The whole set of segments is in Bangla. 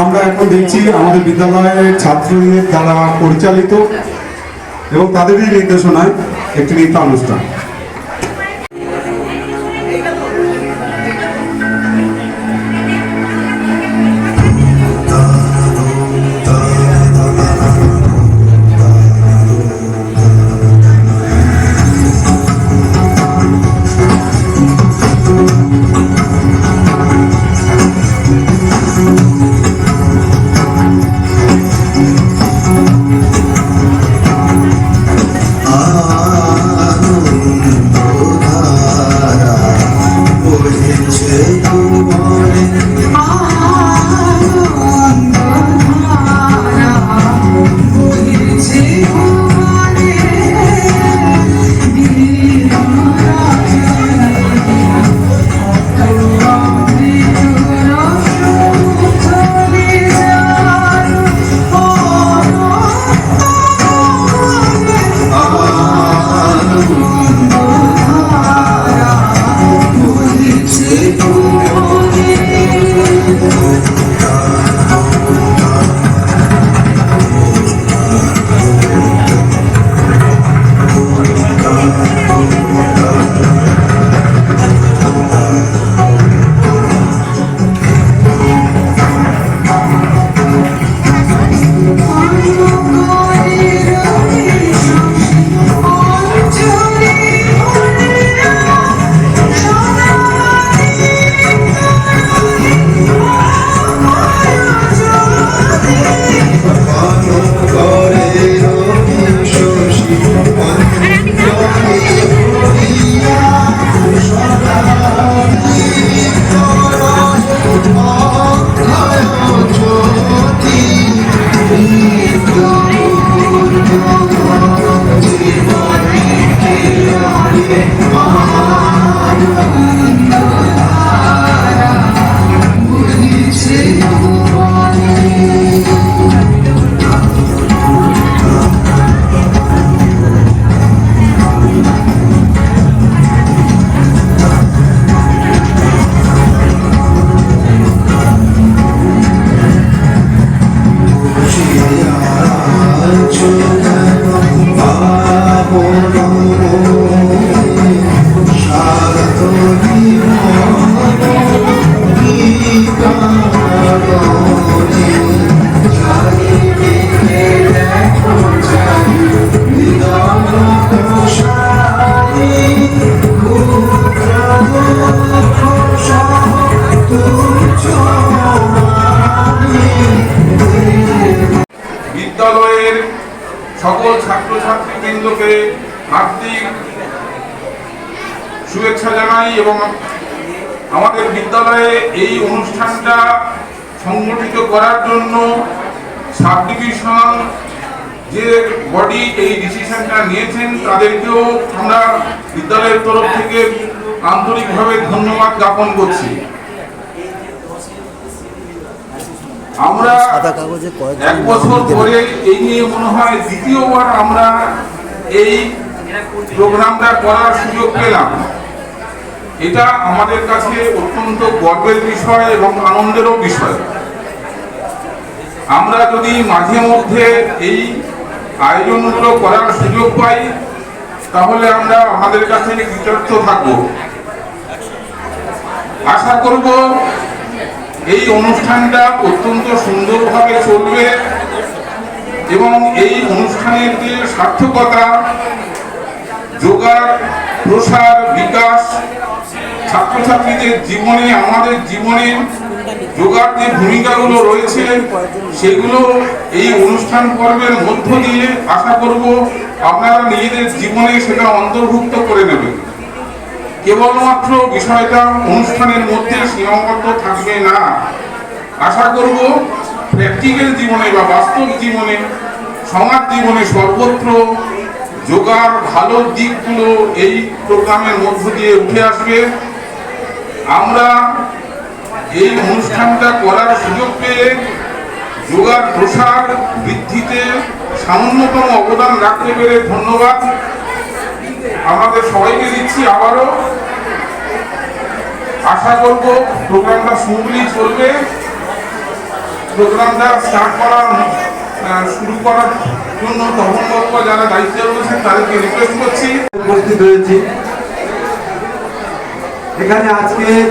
আমরা এখন দেখছি আমাদের বিদ্যালয়ের ছাত্রদের দ্বারা পরিচালিত এবং তাদেরই নির্দেশনায় একটি নৃত্য সকল ছাত্রছাত্রীবৃন্দকে হার্দিক শুভেচ্ছা জানাই এবং আমাদের বিদ্যালয়ে এই অনুষ্ঠানটা সংগঠিত করার জন্য সাব ডিভিশনাল যে বডি এই ডিসিশনটা নিয়েছেন, তাদেরকেও আমরা বিদ্যালয়ের তরফ থেকে আন্তরিকভাবে ধন্যবাদ জ্ঞাপন করছি। আমরা সাদা কাগজে এক বছর পরে। এই নিয়ে মনে হয় দ্বিতীয়বার আমরা এই প্রোগ্রামটা করার সুযোগ পেলাম। এটা আমাদের কাছে অত্যন্ত গর্বের বিষয় এবং আনন্দেরও বিষয়। আমরা যদি মাঝে মধ্যে এই আয়োজনগুলো করার সুযোগ পাই তাহলে আমরা আমাদের কাছে কৃতজ্ঞ থাকব। আশা করব এই অনুষ্ঠানটা অত্যন্ত সুন্দরভাবে চলবে এবং এই অনুষ্ঠানের যে সার্থকতা যোগার প্রসার, বিকাশ, ছাত্রছাত্রীদের জীবনে, আমাদের জীবনে যোগার যে ভূমিকাগুলো রয়েছে, সেগুলো এই অনুষ্ঠান পর্বের মধ্য দিয়ে আশা করব আপনারা নিজেদের জীবনে সেটা অন্তর্ভুক্ত করে নেবেন। কেবলমাত্র বিষয়টা অনুষ্ঠানের মধ্যে সীমাবদ্ধ থাকবে না। আশা করব প্র্যাকটিক্যাল জীবনে বা বাস্তব জীবনে, সমাজ জীবনে সর্বত্র যোগার ভালো দিকগুলো এই প্রোগ্রামের মধ্য দিয়ে উঠে আসবে। আমরা এই অনুষ্ঠানটা করার সুযোগ পেয়ে যোগার প্রসার বৃদ্ধিতে সামান্যতম অবদান রাখতে পেরে ধন্যবাদ। আমাদের সবাইকে দিচ্ছি আবারও। আশা করব প্রোগ্রামটা স্মুথলি চলবে। প্রোগ্রামটা স্টার্ট আহ, শুরু করার জন্য তপন বাবু যারা দায়িত্বে রয়েছেন তাদেরকে রিকোয়েস্ট করছি। উপস্থিত হয়েছি। এখানে আজকে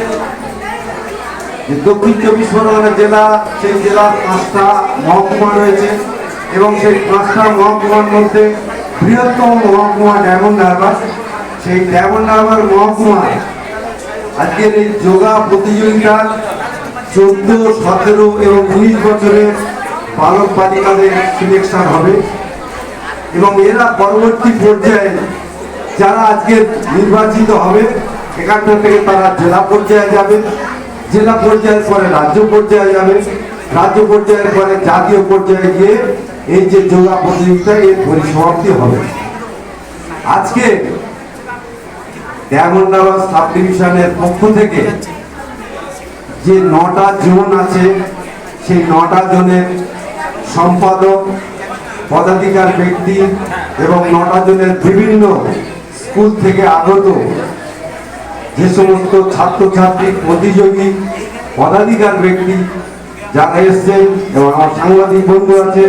দক্ষিণ চব্বিশ পরগনা জেলা সেই জেলার পাঁচটা মহকুমা রয়েছে এবং সেই পাঁচটা মহকুমার মধ্যে বৃহত্তম মহকুমা ডায়মন্ড হারবার। সেই ডায়মন্ড হারবার মহকুমা আজকের এই যোগা প্রতিযোগিতা চোদ্দ, সতেরো এবং উনিশ বছরের বালক বালিকাদের সিলেকশন হবে। এবং এরা পরবর্তী পর্যায়ে যারা আজকে নির্বাচিত হবে, এখানটা থেকে তারা জেলা পর্যায়ে যাবে। জেলা পর্যায়ের পরে রাজ্য পর্যায়ে যাবে। রাজ্য পর্যায়ের পরে জাতীয় পর্যায়ে গিয়ে এই যে যোগা প্রতিযোগিতা, এর পরিসমাপ্তি হবে। আজকে ডায়মন্ডাবাদ সাব ডিভিশনের পক্ষ থেকে যে নটা জোন আছে, সেই নটা জনের সম্পাদক, পদাধিকার ব্যক্তি এবং নটা জনের বিভিন্ন স্কুল থেকে আগত যে সমস্ত ছাত্রছাত্রী, প্রতিযোগী, পদাধিকার ব্যক্তি যারা এসছেন এবং আমার সাংবাদিক বন্ধু আছে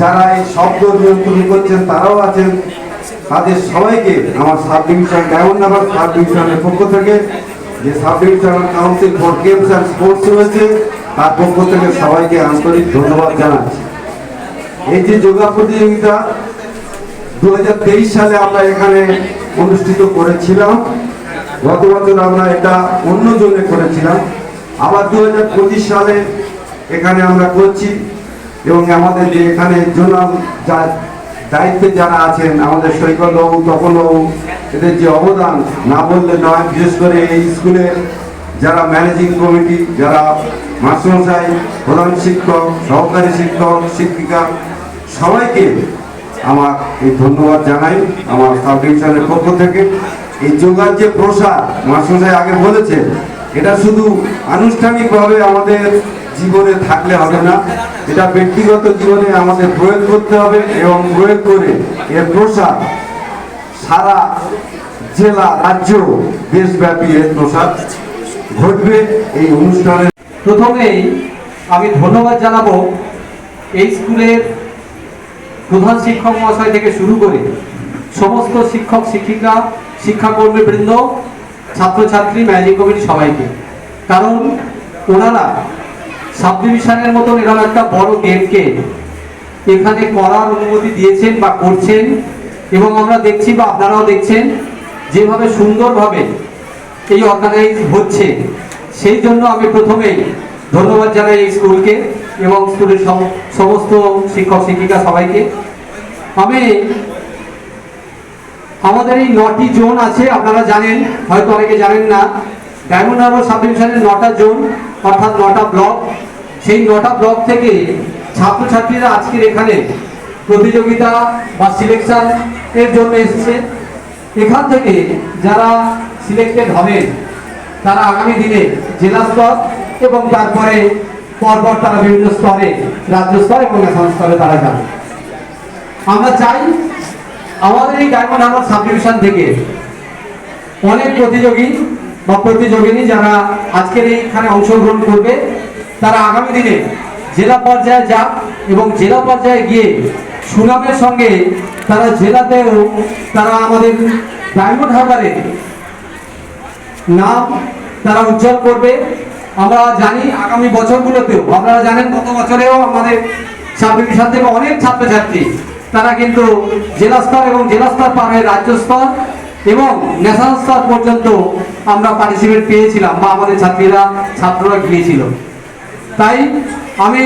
যারা এই শব্দ নিয়ন্ত্রণ করছেন, তারাও আছেন। তাদের সবাইকে আমার sub division diamond number sub ডিভিশনের পক্ষ থেকে যে sub divisional council for games and sports রয়েছে তার পক্ষ থেকে সবাইকে আন্তরিক ধন্যবাদ জানাচ্ছি। এই যে যোগা প্রতিযোগিতা দু হাজার তেইশ সালে আমরা এখানে অনুষ্ঠিত করেছিলাম, গত বছর আমরা এটা অন্য জনে করেছিলাম। আবার দু হাজার পঁচিশ সালে এখানে আমরা করছি। এবং আমাদের যে এখানে দায়িত্বে যারা আছেন, আমাদের সৈকতবাবু, তপনবাবু, এদের যে অবদান, না বললে নয়, বিশেষ করে এই স্কুলের যারা ম্যানেজিং কমিটি যারা মাস্টারমশাই প্রধান শিক্ষক, সহকারী শিক্ষক, শিক্ষিকা, সবাইকে আমার এই ধন্যবাদ জানাই আমার সাব পক্ষ থেকে। এই যোগার যে প্রসার মাস্টারমশাই আগে বলেছেন, এটা শুধু আনুষ্ঠানিকভাবে আমাদের জীবনে থাকলে হবে না। এটা ব্যক্তিগত জীবনে আমাদের প্রয়োগ করতে হবে এবং প্রয়োগ করে এর প্রসার সারা জেলা, রাজ্য, দেশব্যাপী এর প্রসার ঘটবে এই অনুষ্ঠানের। প্রথমেই আমি ধন্যবাদ জানাব এই স্কুলের প্রধান শিক্ষক মহাশয় থেকে শুরু করে সমস্ত শিক্ষক, শিক্ষিকা শিক্ষাকর্মী বৃন্দ ছাত্রছাত্রী, ম্যানেজিং কমিটি সবাইকে। কারণ ওনারা সাব ডিভিশনের মতন এরকম একটা বড় গেমকে এখানে করার অনুমতি দিয়েছেন বা করছেন এবং আমরা দেখছি বা আপনারাও দেখছেন যেভাবে সুন্দরভাবে এই অর্গানাইজ হচ্ছে। সেই জন্য আমি প্রথমেই ধন্যবাদ জানাই এই স্কুলকে এবং স্কুলের সম- সমস্ত শিক্ষক, শিক্ষিকা সবাইকে। আমি আমাদের এই নটি জোন আছে, আপনারা জানেন, হয়তো অনেকে জানেন না। ডায়মন্ড হারবার সাব ডিভিশনের নটা জোন। অর্থাৎ নটা ব্লক, সেই নটা ব্লক থেকে ছাত্রছাত্রীরা আজকের এখানে প্রতিযোগিতা বা সিলেকশন এর জন্য এসেছে। এখান থেকে যারা সিলেক্টেড হবেন তারা আগামী দিনে জেলা স্তর এবং তারপরে পরপর তারা বিভিন্ন স্তরে, রাজ্য স্তর এবং ন্যাশনাল স্তরে তারা যাবে। আমরা চাই আমাদের এই ডায়মন্ড হারবার সাব ডিভিশন থেকে অনেক প্রতিযোগী বা প্রতিযোগিনী যারা আজকের এইখানে অংশগ্রহণ করবে, তারা আগামী দিনে জেলা পর্যায়ে যাক এবং জেলা পর্যায়ে গিয়ে সুনামের সঙ্গে তারা জেলাতেও তারা আমাদের ডায়মন্ড হারবারে নাম তারা উজ্জ্বল করবে। আমরা জানি আগামী বছরগুলোতেও, আপনারা জানেন গত বছরেও আমাদের সাব ডিভিশন থেকে অনেক ছাত্রছাত্রী। তারা কিন্তু জেলা স্তর এবং জেলা স্তর পার হয়ে রাজ্য স্তর এবং ন্যাশনাল স্তর পর্যন্ত আমরা পার্টিসিপেট পেয়েছিলাম, বা আমাদের ছাত্রীরা, ছাত্ররা গিয়েছিল। তাই আমি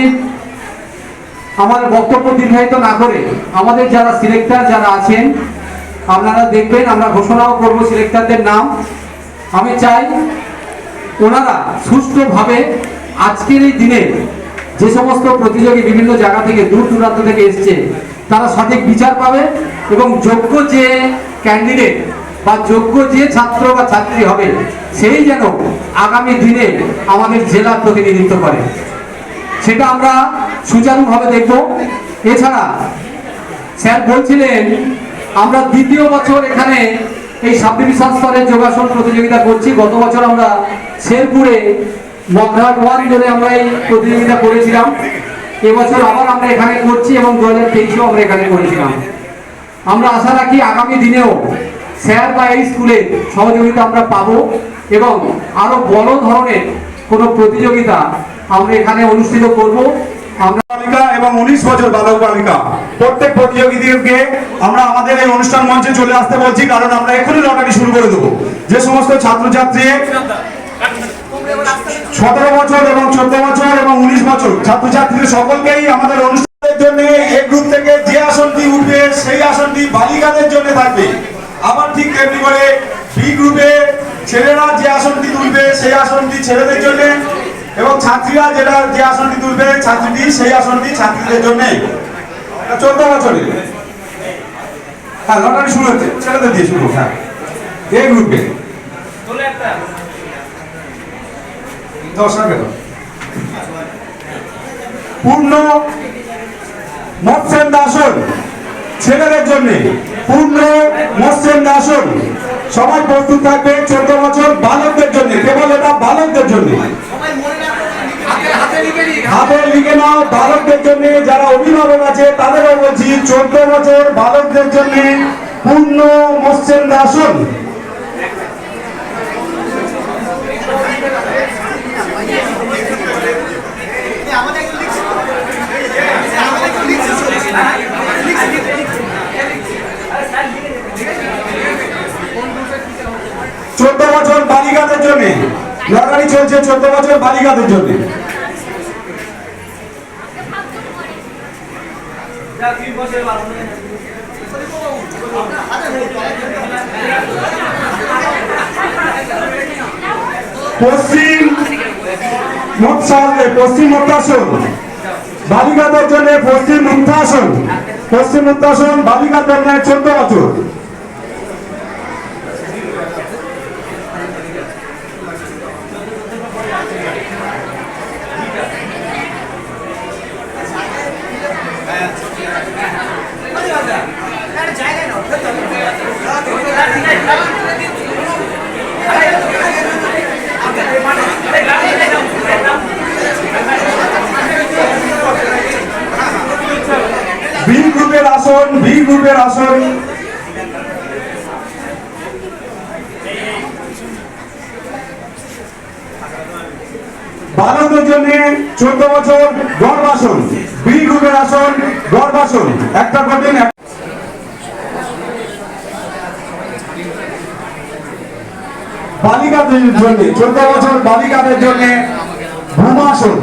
আমার বক্তব্য দীর্ঘায়িত না করে আমাদের যারা সিলেক্টর যারা আছেন, আপনারা দেখবেন, আমরা ঘোষণাও করব সিলেক্টরদের নাম। আমি চাই ওনারা সুষ্ঠুভাবে আজকের এই দিনে যে সমস্ত প্রতিযোগী বিভিন্ন জায়গা থেকে, দূর দূরান্ত থেকে এসছে, তারা সঠিক বিচার পাবে এবং যোগ্য যে ক্যান্ডিডেট বা যোগ্য যে ছাত্র বা ছাত্রী হবে, সেই যেন আগামী দিনে আমাদের জেলার প্রতিনিধিত্ব করে। সেটা আমরা সুচারুভাবে দেখব। এছাড়া স্যার বলছিলেন, আমরা দ্বিতীয় বছর এখানে এই সাব ডিভিশন স্তরের যোগাসন প্রতিযোগিতা করছি। গত বছর আমরা শেরপুরে মগরাট ওয়ান ধরে আমরা এই প্রতিযোগিতা করেছিলাম। এবছর আবার আমরা এখানে করছি এবং দু হাজার তেইশেও আমরা এখানে করেছিলাম। আমরা আশা রাখি আগামী দিনেও স্যার বা এই স্কুলের সহযোগিতা আমরা পাবো এবং আরও বড় ধরনের কোনো প্রতিযোগিতা আমরা এখানে অনুষ্ঠিত করব। এবং উনিশ বছর বালক বালিকা প্রত্যেক প্রতিযোগীদেরকে আমরা আমাদের এই অনুষ্ঠান মঞ্চে চলে আসতে বলছি, কারণ আমরা এখনই লটারি শুরু করে দেবো। যে সমস্ত ছাত্রছাত্রী সতেরো বছর এবং চোদ্দ বছর এবং উনিশ বছর ছাত্রছাত্রীদের সকলকেই আমাদের অনুষ্ঠানের জন্য এ গ্রুপ থেকে যে আসনটি উঠবে, সেই আসনটি বালিকাদের জন্য থাকবে। আবার ঠিক তেমনি করে বি গ্রুপে ছেলেরা যে আসনটি তুলবে, সেই আসনটি ছেলেদের জন্য এবং ছাত্রীরা যেটা যে আসনটি তুলবে, ছাত্রীটি সেই আসনটি ছাত্রীদের জন্য। চোদ্দ বছরে হ্যাঁ লটারি শুরু হচ্ছে। ছেলেদের দিয়ে শুরু হ্যাঁ। এ। গ্রুপে দশ। পূর্ণ মৎস্যেন দাসন ছেলেদের জন্য। পূর্ণ মসজিদ দাসন সবাই প্রস্তুত থাকবে চোদ্দ বছর বালকদের জন্য। কেবল এটা? বালকদের জন্য। হাতের লিখে নাও, বালকদের জন্য। যারা অভিভাবক আছে, তাদেরও বলছি, চোদ্দ বছর বালকদের জন্য পূর্ণ মসজিদ দাসন চোদ্দ বছর বালিকাদের জন্য লটারি চলছে চোদ্দ বছর বালিকাদের জন্য। পশ্চিম পশ্চিম মৎস্যাসন বালিকাদের জন্য পশ্চিম মুক্তাসন পশ্চিম মুক্তাসন বালিকাদের জন্য চোদ্দ বছর বি গ্রুপের আসন বি গ্রুপের আসন? বালকদের জন্য চোদ্দ বছর গর্ভাসন বি গ্রুপের আসন গর্ভাসন একটা করবেন বালিকাদের জন্য, চোদ্দ বছর বালিকাদের জন্য ভূমাসন